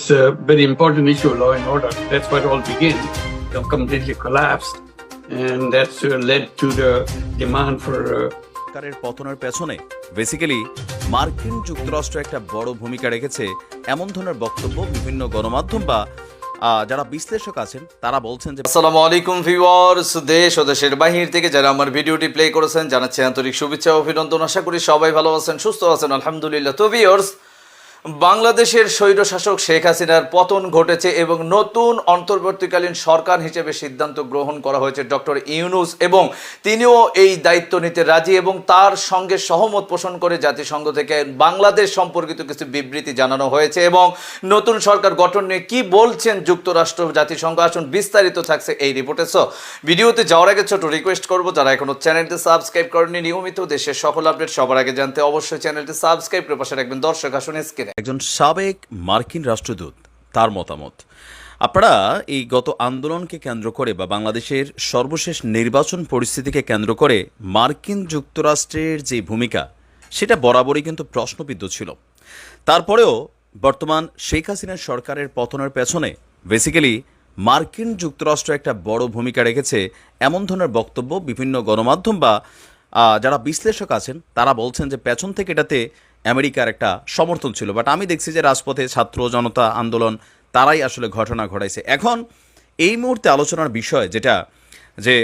It's a very important issue, law and order. That's where it all began. It completely collapsed, and that's uh, led to the demand for uh, সরকারের পতনের পেছনে basically মার্কিন যুক্তরাষ্ট্র একটা বড় ভূমিকা রেখেছে এমন ধরনের বক্তব্য বিভিন্ন গণমাধ্যম বা আহ, যারা বিশ্লেষক আছেন তারা বলছেন যে আসসালামু আলাইকুম ভিউয়ার্স দেশ ও দেশের বাহির থেকে যারা আমার ভিডিওটি প্লে করেছেন জানাচ্ছি আন্তরিক শুভেচ্ছা ও অভিনন্দন আশা করি সবাই ভালো আছেন সুস্থ আছেন আলহামদুলিল্লাহ তো ভিউয়ার্স বাংলাদেশের স্বৈরশাসক শেখ হাসিনার পতন ঘটেছে এবং নতুন অন্তর্বর্তীকালীন সরকার হিসেবে সিদ্ধান্ত গ্রহণ করা হয়েছে ডক্টর ইউনুস এবং তিনিও এই দায়িত্ব নিতে রাজি এবং তার সঙ্গে সহমত পোষণ করে জাতিসংঘ থেকে বাংলাদেশ সম্পর্কিত কিছু বিবৃতি জানানো হয়েছে এবং নতুন সরকার গঠন নিয়ে কি বলছেন যুক্তরাষ্ট্র জাতিসংঘ? আসুন বিস্তারিত থাকছে এই রিপোর্টে। সো ভিডিওতে যাওয়ার আগে ছোট রিকোয়েস্ট করব, যারা এখনও চ্যানেলটি সাবস্ক্রাইব করেনি নিয়মিত দেশের সকল আপডেট সবার আগে জানতে অবশ্যই চ্যানেলটি সাবস্ক্রাইব করে পাশে রাখবেন। দর্শক, আসুন স্ক্রিনে একজন সাবেক মার্কিন রাষ্ট্রদূত, তার মতামত। আপনারা এই গত আন্দোলনকে কেন্দ্র করে বা বাংলাদেশের সর্বশেষ নির্বাচন পরিস্থিতিকে কেন্দ্র করে মার্কিন যুক্তরাষ্ট্রের যে ভূমিকা, সেটা বরাবরই কিন্তু প্রশ্নবিদ্ধ ছিল। তারপরেও বর্তমান শেখ হাসিনার সরকারের পতনের পেছনে বেসিক্যালি মার্কিন যুক্তরাষ্ট্র একটা বড় ভূমিকা রেখেছে এমন ধরনের বক্তব্য বিভিন্ন গণমাধ্যম বা যারা বিশ্লেষক আছেন, তারা বলছেন যে পেছন থেকে এটাতে আমেরিকার একটা সমর্থন ছিল। বাট আমি দেখছি যে রাজপথে ছাত্র, জনতা আন্দোলন, তারাই আসলে ঘটনা ঘটাইছে। এখন এই মুহূর্তে আলোচনার বিষয় যেটা, যে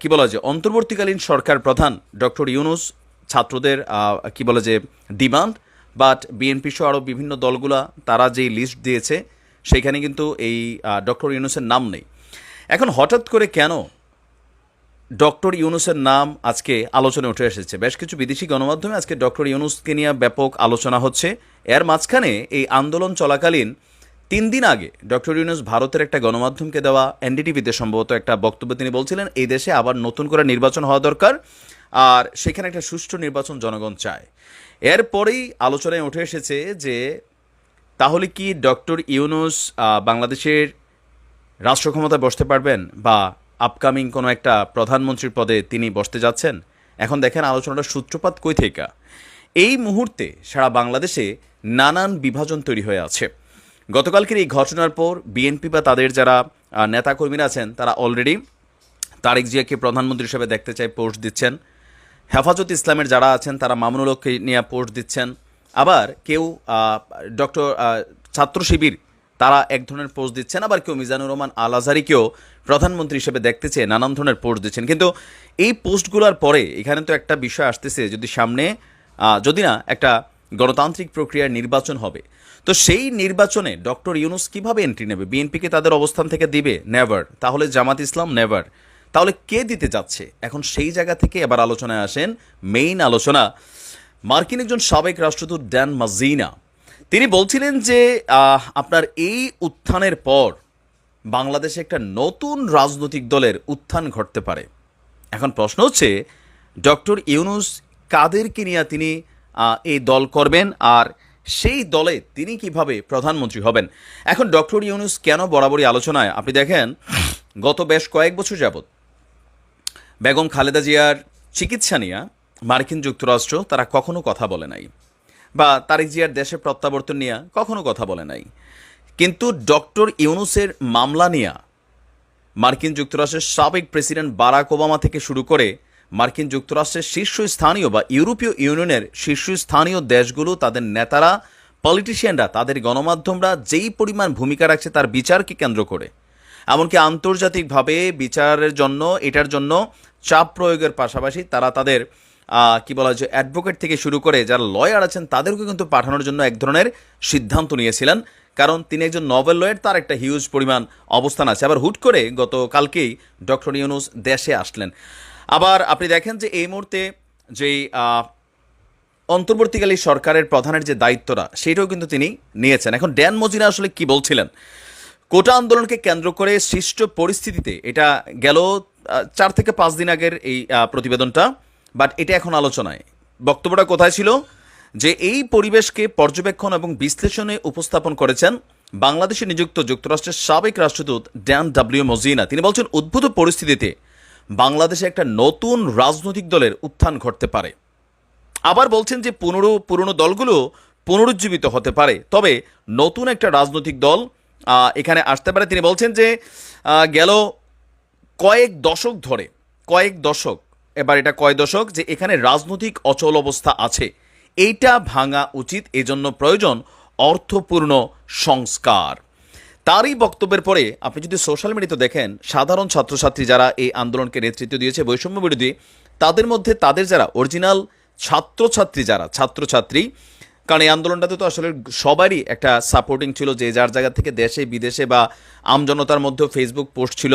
কি বলা যে অন্তর্বর্তীকালীন সরকার প্রধান ডক্টর ইউনুস ছাত্রদের কি বলে যে ডিমান্ড বাট বিএনপি সহ আরও বিভিন্ন দলগুলা, তারা যেই লিস্ট দিয়েছে সেইখানে কিন্তু এই ডক্টর ইউনুসের নাম নেই। এখন হঠাৎ করে কেন ডক্টর ইউনুসের নাম আজকে আলোচনায় উঠে এসেছে। বেশ কিছু বিদেশি গণমাধ্যমে আজকে ডক্টর ইউনুসকে নিয়ে ব্যাপক আলোচনা হচ্ছে। এর মাঝখানে এই আন্দোলন চলাকালীন তিন দিন আগে ডক্টর ইউনুস ভারতের একটা গণমাধ্যমকে দেওয়া এনডিটিভিতে সম্ভবত একটা বক্তব্য তিনি বলছিলেন, এই দেশে আবার নতুন করে নির্বাচন হওয়া দরকার আর সেখানে একটা সুষ্ঠু নির্বাচন জনগণ চায়। এরপরেই আলোচনায় উঠে এসেছে যে, তাহলে কি ডক্টর ইউনুস বাংলাদেশের রাষ্ট্র ক্ষমতায় বসতে পারবেন বা আপকামিং কোনো একটা প্রধানমন্ত্রীর পদে তিনি বসতে যাচ্ছেন। এখন দেখেন আলোচনাটা সূত্রপাত কই থেকে? এই মুহূর্তে সারা বাংলাদেশে নানান বিভাজন তৈরি হয়ে আছে। গতকালকের এই ঘটনার পর বিএনপি বা তাদের যারা নেতাকর্মীরা আছেন, তারা অলরেডি তারেক জিয়াকে প্রধানমন্ত্রী হিসেবে দেখতে চায়, পোস্ট দিচ্ছেন। হেফাজত ইসলামের যারা আছেন, তারা মামুনুল হককে নিয়ে পোস্ট দিচ্ছেন। আবার কেউ ডক্টর ছাত্র শিবির তারা এক ধরনের পোস্ট দিচ্ছেন, আবার কেউ মিজানুর রহমান আল আজহারিকেও প্রধানমন্ত্রী হিসেবে দেখতে চেয়ে নানান ধরনের পোস্ট দিচ্ছেন। কিন্তু এই পোস্টগুলোর পরে এখানে তো একটা বিষয় আসতেছে, যদি সামনে যদি না, একটা গণতান্ত্রিক প্রক্রিয়ার নির্বাচন হবে। তো সেই নির্বাচনে ডক্টর ইউনুস কীভাবে এন্ট্রি নেবে? বিএনপিকে তাদের অবস্থান থেকে দিবে? নেভার তাহলে জামাত ইসলাম নেভার তাহলে কে দিতে যাচ্ছে? এখন সেই জায়গা থেকে এবার আলোচনায় আসেন মেইন আলোচনা। মার্কিন একজন সাবেক রাষ্ট্রদূত ড্যান মাজিনা। তিনি বলছিলেন যে আপনার এই উত্থানের পর বাংলাদেশে একটা নতুন রাজনৈতিক দলের উত্থান ঘটতে পারে। এখন প্রশ্ন হচ্ছে, ডক্টর ইউনুস কাদেরকে নিয়ে তিনি এই দল করবেন আর সেই দলে তিনি কীভাবে প্রধানমন্ত্রী হবেন? এখন ডক্টর ইউনুস কেন বরাবরই আলোচনায়? আপনি দেখেন, গত বেশ কয়েক বছর যাবৎ বেগম খালেদা জিয়ার চিকিৎসা নিয়ে মার্কিন যুক্তরাষ্ট্র তারা কখনো কথা বলে নাই। বা তারেক জিয়ার দেশে প্রত্যাবর্তন নিয়ে কখনো কথা বলে নাই। কিন্তু ডক্টর ইউনুসের মামলা নিয়ে মার্কিন যুক্তরাষ্ট্রের সাবেক প্রেসিডেন্ট বারাক ওবামা থেকে শুরু করে মার্কিন যুক্তরাষ্ট্রের শীর্ষস্থানীয় বা ইউরোপীয় ইউনিয়নের শীর্ষস্থানীয় দেশগুলো, তাদের নেতারা, পলিটিশিয়ানরা, তাদের গণমাধ্যমরা যেই পরিমাণ ভূমিকা রাখছে তার বিচারকে কেন্দ্র করে। এমনকি আন্তর্জাতিকভাবে বিচারের জন্য, এটার জন্য চাপ প্রয়োগের পাশাপাশি তারা তাদের কি বলা যায় অ্যাডভোকেট থেকে শুরু করে যারা লয়ার আছেন, তাদেরকে কিন্তু পাঠানোর জন্য এক ধরনের সিদ্ধান্ত নিয়েছিলেন। কারণ তিনি একজন নভেল লয়ের তার একটা হিউজ পরিমাণ অবস্থান আছে। আবার হুট করে গতকালকেই ডক্টর ইউনুস দেশে আসলেন। আবার আপনি দেখেন যে এই মুহূর্তে যেই অন্তর্বর্তীকালী সরকারের প্রধানের যে দায়িত্বটা, সেটাও কিন্তু তিনি নিয়েছেন। এখন ড্যান মজিনা আসলে কি বলছিলেন? কোটা আন্দোলনকে কেন্দ্র করে সৃষ্ট পরিস্থিতিতে এটা গেল চার থেকে পাঁচ দিন আগের এই প্রতিবেদনটা। বাট এটা এখন আলোচনায়। বক্তব্যটা কোথায় ছিল? যে এই পরিবেশকে পর্যবেক্ষণ এবং বিশ্লেষণে উপস্থাপন করেছেন বাংলাদেশে নিযুক্ত যুক্তরাষ্ট্রের সাবেক রাষ্ট্রদূত ড্যান ডাব্লিউ মজিনা। তিনি বলছেন, উদ্ভূত পরিস্থিতিতে বাংলাদেশে একটা নতুন রাজনৈতিক দলের উত্থান ঘটতে পারে। আবার বলছেন যে পুনরো, পুরনো দলগুলো পুনরুজ্জীবিত হতে পারে। তবে নতুন একটা রাজনৈতিক দল এখানে আসতে পারে। তিনি বলছেন যে গেল কয়েক দশক ধরে, কয়েক দশক এবার এটা কয় দশক? যে এখানে রাজনৈতিক অচল অবস্থা আছে। এইটা ভাঙা উচিত, এজন্য প্রয়োজন অর্থপূর্ণ সংস্কার। তারই বক্তব্যের পরে আপনি যদি সোশ্যাল মিডিয়াতে দেখেন, সাধারণ ছাত্রছাত্রী যারা এই আন্দোলনকে নেতৃত্ব দিয়েছে, বৈষম্য বিরোধী, তাদের মধ্যে তাদের যারা অরিজিনাল ছাত্রছাত্রী যারা, ছাত্রছাত্রী, কারণ এই আন্দোলনটাতে তো আসলে সবারই একটা সাপোর্টিং ছিল যে যার জায়গা থেকে দেশে, বিদেশে বা আমজনতার মধ্যেও ফেসবুক পোস্ট ছিল।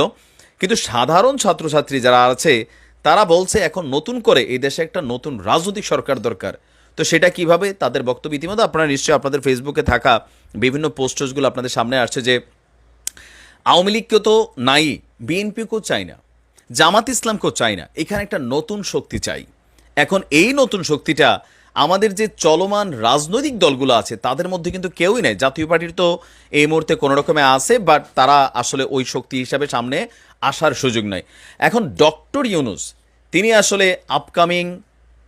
কিন্তু সাধারণ ছাত্রছাত্রী যারা আছে তারা বলছে এখন নতুন করে এই দেশে একটা নতুন রাজনৈতিক সরকার দরকার। তো সেটা কীভাবে? তাদের বক্তব্য ইতিমধ্যে আপনারা নিশ্চয়ই আপনাদের ফেসবুকে থাকা বিভিন্ন পোস্টার্সগুলো আপনাদের সামনে আসছে যে, আওয়ামী লীগকেও তো নাই, বিএনপিকেও চাই না, জামাত ইসলামকেও চাই না, এখানে একটা নতুন শক্তি চাই। এখন এই নতুন শক্তিটা আমাদের যে চলমান রাজনৈতিক দলগুলো আছে, তাদের মধ্যে কিন্তু কেউই নেই। জাতীয় পার্টির তো এই মুহূর্তে কোনো রকমে আছে বাট তারা আসলে ওই শক্তি হিসাবে সামনে আসার সুযোগ নাই। এখন ডক্টর ইউনুস, তিনি আসলে আপকামিং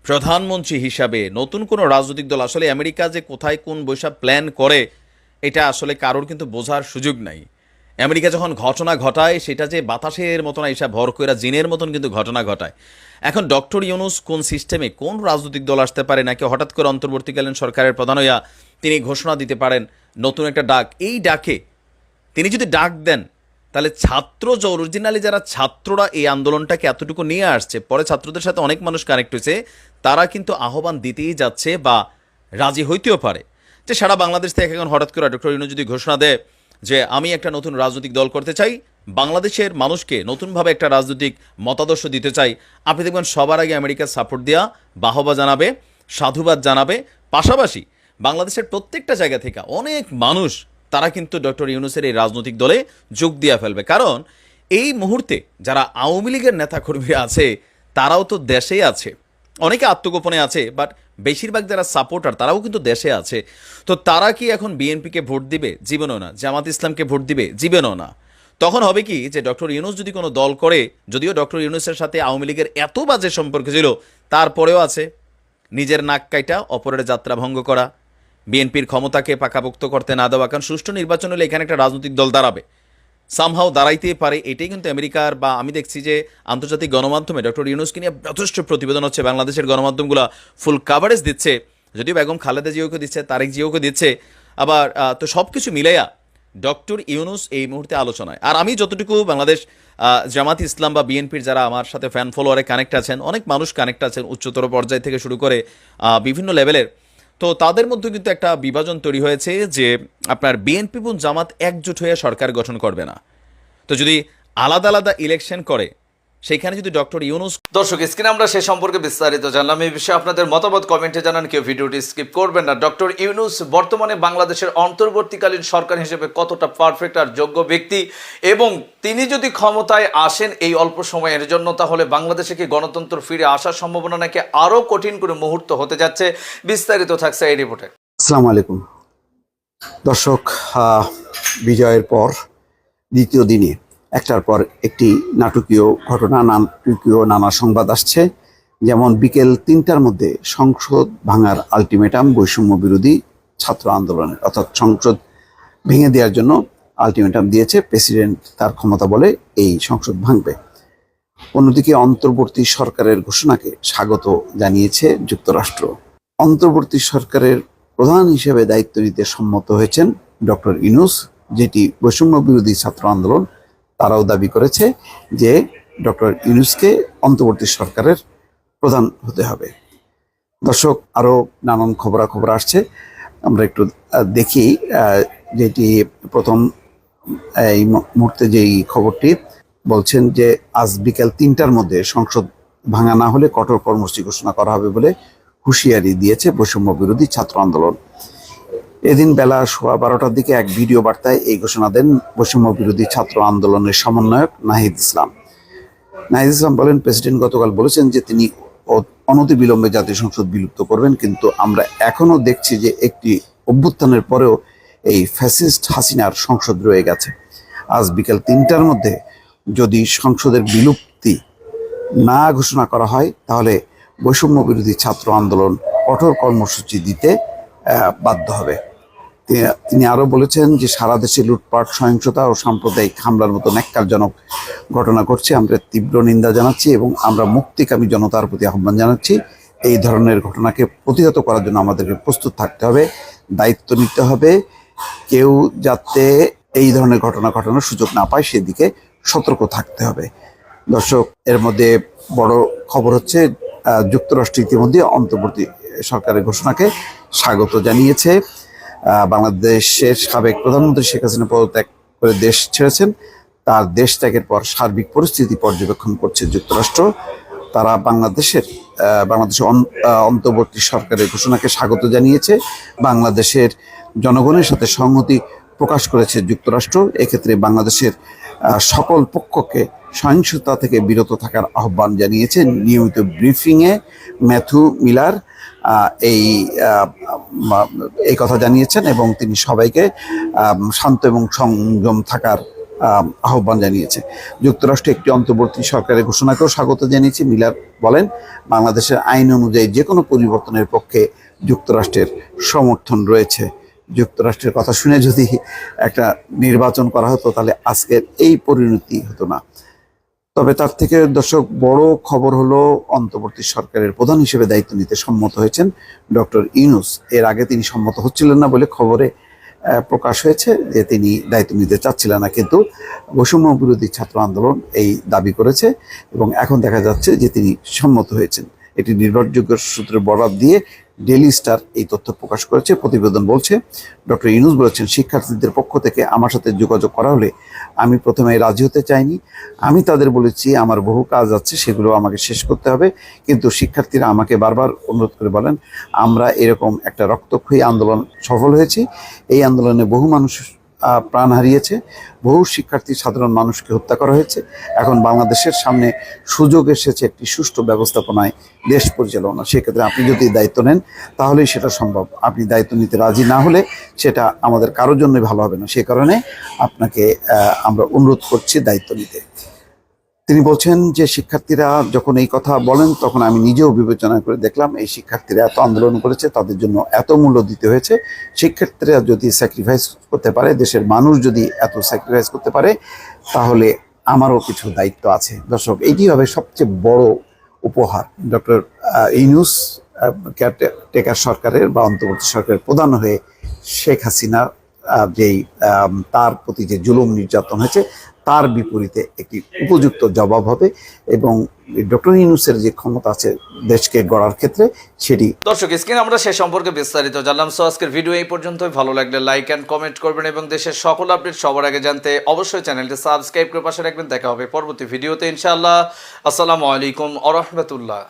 প্রধানমন্ত্রী হিসাবে নতুন কোনো রাজনৈতিক দল, আসলে আমেরিকা যে কোথায় কোন বৈশাখ প্ল্যান করে, এটা আসলে কারোর কিন্তু বোঝার সুযোগ নাই। আমেরিকা যখন ঘটনা ঘটায়, সেটা যে বাতাসের মতন এসে ভর করে জিনের মতন কিন্তু ঘটনা ঘটায়। এখন ডক্টর ইউনুস কোন সিস্টেমে কোন রাজনৈতিক দল আসতে পারে, নাকি হঠাৎ করে অন্তর্বর্তীকালীন সরকারের প্রধান হইয়া তিনি ঘোষণা দিতে পারেন নতুন একটা ডাক? এই ডাকে তিনি যদি ডাক দেন, তাহলে ছাত্র যে অরিজিনালি যারা ছাত্ররা এই আন্দোলনটাকে এতটুকু নিয়ে আসছে, পরে ছাত্রদের সাথে অনেক মানুষ কানেক্ট হয়েছে তারা কিন্তু আহ্বান দিতেই যাচ্ছে বা রাজি হইতেও পারে। যে সারা বাংলাদেশ থেকে এখন হঠাৎ করে ডক্টর ইউনু যদি ঘোষণা দেয় যে আমি একটা নতুন রাজনৈতিক দল করতে চাই, বাংলাদেশের মানুষকে নতুনভাবে একটা রাজনৈতিক মতাদর্শ দিতে চাই। আপনি দেখবেন সবার আগে আমেরিকার সাপোর্ট দেওয়া বাহবা জানাবে, সাধুবাদ জানাবে। পাশাপাশি বাংলাদেশের প্রত্যেকটা জায়গা থেকে অনেক মানুষ, তারা কিন্তু ডক্টর ইউনুসের এই রাজনৈতিক দলে যোগ দিয়ে ফেলবে। কারণ এই মুহূর্তে যারা আওয়ামী লীগের নেতাকর্মীরা আছে, তারাও তো দেশেই আছে। অনেকে আত্মগোপনে আছে বাট বেশিরভাগ যারা সাপোর্টার তারাও কিন্তু দেশে আছে। তো তারা কি এখন বিএনপিকে ভোট দিবে? জীবনও না। জামাত ইসলামকে ভোট দিবে? জীবনও না। তখন হবে কি যে ডক্টর ইউনুস যদি কোনো দল করে, যদিও ডক্টর ইউনুসের সাথে আওয়ামী লীগের এত বাজে সম্পর্ক ছিল, তারপরেও আছে নিজের নাক কাইটা, অপরের যাত্রা ভঙ্গ করা বিএনপির ক্ষমতাকে পাকাপোক্ত করতে না দেওয়া, কারণ সুষ্ঠু নির্বাচন হলে এখানে একটা রাজনৈতিক দল দাঁড়াবে। সামহাও দাঁড়াইতে পারে, এটাই কিন্তু আমেরিকার বা আমি দেখছি যে আন্তর্জাতিক গণমাধ্যমে ডক্টর ইউনুসকে নিয়ে যথেষ্ট প্রতিবেদন হচ্ছে, বাংলাদেশের গণমাধ্যমগুলো ফুল কাভারেজ দিচ্ছে, যদিও বেগম খালেদা জিওকে দিচ্ছে, তারেক জিওকে দিচ্ছে, আবার তো সব কিছু মিলাইয়া ডক্টর ইউনুস এই মুহূর্তে আলোচনায়। আর আমি যতটুকু বাংলাদেশ জামাত ইসলাম বা বিএনপির যারা আমার সাথে ফ্যান ফলোয়ারে কানেক্ট আছেন, অনেক মানুষ কানেক্ট আছেন উচ্চতর পর্যায় থেকে শুরু করে বিভিন্ন লেভেলের তো তাদের মধ্যে কিন্তু একটা বিভাজন তৈরি হয়েছে যে আপনার বিএনপি এবং জামাত একজোট হয়ে সরকার গঠন করবে না। তো যদি আলাদা আলাদা ইলেকশন করে সেইখানে যদি ডক্টর ইউনুস দর্শক স্ক্রিনে আমরা সে সম্পর্কে বিস্তারিত জানলাম। এই বিষয়ে আপনাদের মতামত কমেন্টে জানান কেউ ভিডিওটি স্কিপ করবেন না। ডক্টর ইউনুস বর্তমানে বাংলাদেশের অন্তর্বর্তীকালীন সরকার হিসেবে কতটা পারফেক্ট আর যোগ্য ব্যক্তি? এবং তিনি যদি ক্ষমতায় আসেন এই অল্প সময়ের জন্য তাহলে বাংলাদেশে কি গণতন্ত্র ফিরে আসার সম্ভাবনা নাকি আরও কঠিন করে মুহূর্ত হতে যাচ্ছে? বিস্তারিত থাকছে এই রিপোর্টে। আসসালামু আলাইকুম। দর্শক বিজয়ের পর দ্বিতীয় দিনে একটার পর একটি নাটকীয় ঘটনা, নাটকীয় নানা সংবাদ আসছে। যেমন বিকেল তিনটার মধ্যে সংসদ ভাঙার আলটিমেটাম বৈষম্য বিরোধী ছাত্র আন্দোলনের, অর্থাৎ সংসদ ভেঙে দেওয়ার জন্য আলটিমেটাম দিয়েছে প্রেসিডেন্ট, তার ক্ষমতা বলে এই সংসদ ভাঙবে। অন্যদিকে অন্তর্বর্তী সরকারের ঘোষণাকে স্বাগত জানিয়েছে যুক্তরাষ্ট্র। অন্তর্বর্তী সরকারের প্রধান হিসেবে দায়িত্ব নিতে সম্মত হয়েছেন ডক্টর ইনুস, যেটি বৈষম্য বিরোধী ছাত্র আন্দোলন তারাও দাবি করেছে যে ডক্টর ইউনুসকে অন্তর্বর্তী সরকারের প্রধান হতে হবে। দর্শক, আরও নানান খবরাখবর আসছে। আমরা একটু দেখি যেটি প্রথম, এই মুহূর্তে যেই খবরটি বলছেন যে আজ বিকেল তিনটার মধ্যে সংসদ ভাঙা না হলে কঠোর কর্মসূচি ঘোষণা করা হবে বলে হুঁশিয়ারি দিয়েছে বৈষম্য বিরোধী ছাত্র আন্দোলন। এদিন বেলা সোয়া বারোটার দিকে এক ভিডিও বার্তায় এই ঘোষণা দেন বৈষম্য বিরোধী ছাত্র আন্দোলনের সমন্বয়ক নাহিদ ইসলাম। নাহিদ ইসলাম বলেন, প্রেসিডেন্ট গতকাল বলেছেন যে তিনি অনতিবিলম্বে জাতীয় সংসদ বিলুপ্ত করবেন, কিন্তু আমরা এখনও দেখছি যে একটি অভ্যুত্থানের পরেও এই ফ্যাসিস্ট হাসিনার সংসদ রয়ে গেছে। আজ বিকেল তিনটার মধ্যে যদি সংসদের বিলুপ্তি না ঘোষণা করা হয়, তাহলে বৈষম্য বিরোধী ছাত্র আন্দোলন কঠোর কর্মসূচি দিতে বাধ্য হবে। তিনি আরও বলেছেন যে সারা দেশে লুটপাট, সহিংসতা ও সাম্প্রদায়িক হামলার মতো ন্যাক্কারজনক ঘটনা ঘটছে। আমরা তীব্র নিন্দা জানাচ্ছি এবং আমরা মুক্তিকামী জনতার প্রতি আহ্বান জানাচ্ছি। এই ধরনের ঘটনাকে প্রতিহত করার জন্য আমাদেরকে প্রস্তুত থাকতে হবে, দায়িত্ব নিতে হবে। কেউ যাতে এই ধরনের ঘটনা ঘটানোর সুযোগ না পায়, সেদিকে সতর্ক থাকতে হবে। দর্শক, এর মধ্যে বড় খবর হচ্ছে যুক্তরাষ্ট্র ইতিমধ্যে অন্তর্বর্তী সরকারের ঘোষণাকে স্বাগত জানিয়েছে। বাংলাদেশের সাবেক প্রধানমন্ত্রী শেখ হাসিনা পদত্যাগ করে দেশ ছেড়েছেন। তার দেশ ত্যাগের পর সার্বিক পরিস্থিতি পর্যবেক্ষণ করছে যুক্তরাষ্ট্র। তারা বাংলাদেশের বাংলাদেশের অন্তর্বর্তী সরকারের ঘোষণাকে স্বাগত জানিয়েছে। বাংলাদেশের জনগণের সাথে সংহতি প্রকাশ করেছে যুক্তরাষ্ট্র। এক্ষেত্রে বাংলাদেশের সকল পক্ষকে সহিংসতা থেকে বিরত থাকার আহ্বান জানিয়েছে নিয়মিত ব্রিফিংয়ে ম্যাথু মিলার। এই এই কথা জানিয়েছেন এবং তিনি সবাইকে শান্ত এবং সংযম থাকার আহ্বান জানিয়েছে। যুক্তরাষ্ট্র একটি অন্তর্বর্তী সরকারের ঘোষণাকেও স্বাগত জানিয়েছে। মিলার বলেন, বাংলাদেশের আইন অনুযায়ী যে কোনো পরিবর্তনের পক্ষে যুক্তরাষ্ট্রের সমর্থন রয়েছে। যুক্তরাষ্ট্রের কথা শুনে যদি একটা নির্বাচন করা হতো, তাহলে আজকের এই পরিণতি হতো না। তবে তার থেকে দর্শক, বড় খবর হলো অন্তর্বর্তী সরকারের প্রধান হিসেবে দায়িত্ব নিতে সম্মত হয়েছেন ডক্টর ইউনুস। এর আগে তিনি সম্মত হচ্ছিলেন না বলে খবরে প্রকাশ হয়েছে যে তিনি দায়িত্ব নিতে চাচ্ছিলেন না, কিন্তু বৈষম্য বিরোধী ছাত্র আন্দোলন এই দাবি করেছে এবং এখন দেখা যাচ্ছে যে তিনি সম্মত হয়েছেন। এটি নির্ভরযোগ্য সূত্রে বরাদ দিয়ে ডেলি স্টার এই তথ্য প্রকাশ করেছে, প্রতিবেদন বলছে ডক্টর ইউনুস বলেছেন, শিক্ষার্থীদের পক্ষ থেকে আমার সাথে যোগাযোগ করা হলে আমি প্রথমে রাজি হতে চাইনি। আমি তাদের বলেছি, আমার বহু কাজ আছে, সেগুলো আমাকে শেষ করতে হবে, কিন্তু শিক্ষার্থীরা আমাকে বারবার অনুরোধ করে বলেন, আমরা এরকম একটা রক্তক্ষয়ী আন্দোলন সফল হয়েছি। এই আন্দোলনে বহু মানুষ প্রাণ হারিয়েছে। বহু শিক্ষার্থী সাধারণ মানুষকে হত্যা করা হয়েছে। এখন বাংলাদেশের সামনে সুযোগ এসেছে একটি সুষ্ঠু ব্যবস্থাপনায় দেশ পরিচালনা। সেক্ষেত্রে আপনি যদি দায়িত্ব নেন, তাহলেই সেটা সম্ভব। আপনি দায়িত্ব নিতে রাজি না হলে সেটা আমাদের কারোর জন্যই ভালো হবে না। সে কারণে আপনাকে আমরা অনুরোধ করছি দায়িত্ব নিতে। তিনি বলছেন যে শিক্ষার্থীরা যখন এই কথা বলেন তখন আমি নিজেও বিবেচনা করে দেখলাম এই শিক্ষার্থীরা এত আন্দোলন করেছে তাদের জন্য এত মূল্য দিতে হয়েছে। শিক্ষার্থীরা যদি স্যাক্রিফাইস করতে পারে দেশের মানুষ যদি এত স্যাক্রিফাইস করতে পারে তাহলে আমারও কিছু দায়িত্ব আছে। দর্শক এইটি হবে সবচেয়ে বড় উপহার। ডক্টর ইউনুস টেকার সরকারের বা অন্তর্বর্তী সরকারের প্রধান হয়ে শেখ হাসিনা যেই তার প্রতি যে জুলুম নির্যাতন হয়েছে তার বিপরীতে একটি উপযুক্ত জবাব হবে এবং ডক্টর ইউনুসের যে ক্ষমতা আছে দেশকে গড়ার ক্ষেত্রে সেটি দর্শক, স্ক্রিন আমরা সে সম্পর্কে বিস্তারিত জানলাম। সো আজকের ভিডিও এই পর্যন্তই। ভালো লাগলে লাইক অ্যান্ড কমেন্ট করবেন এবং দেশের সকল আপডেট সবার আগে জানতে অবশ্যই চ্যানেলটি সাবস্ক্রাইব করে পাশে রাখবেন। দেখা হবে পরবর্তী ভিডিওতে ইনশাআল্লাহ। আসসালামু আলাইকুম আ রহমতুল্লাহ।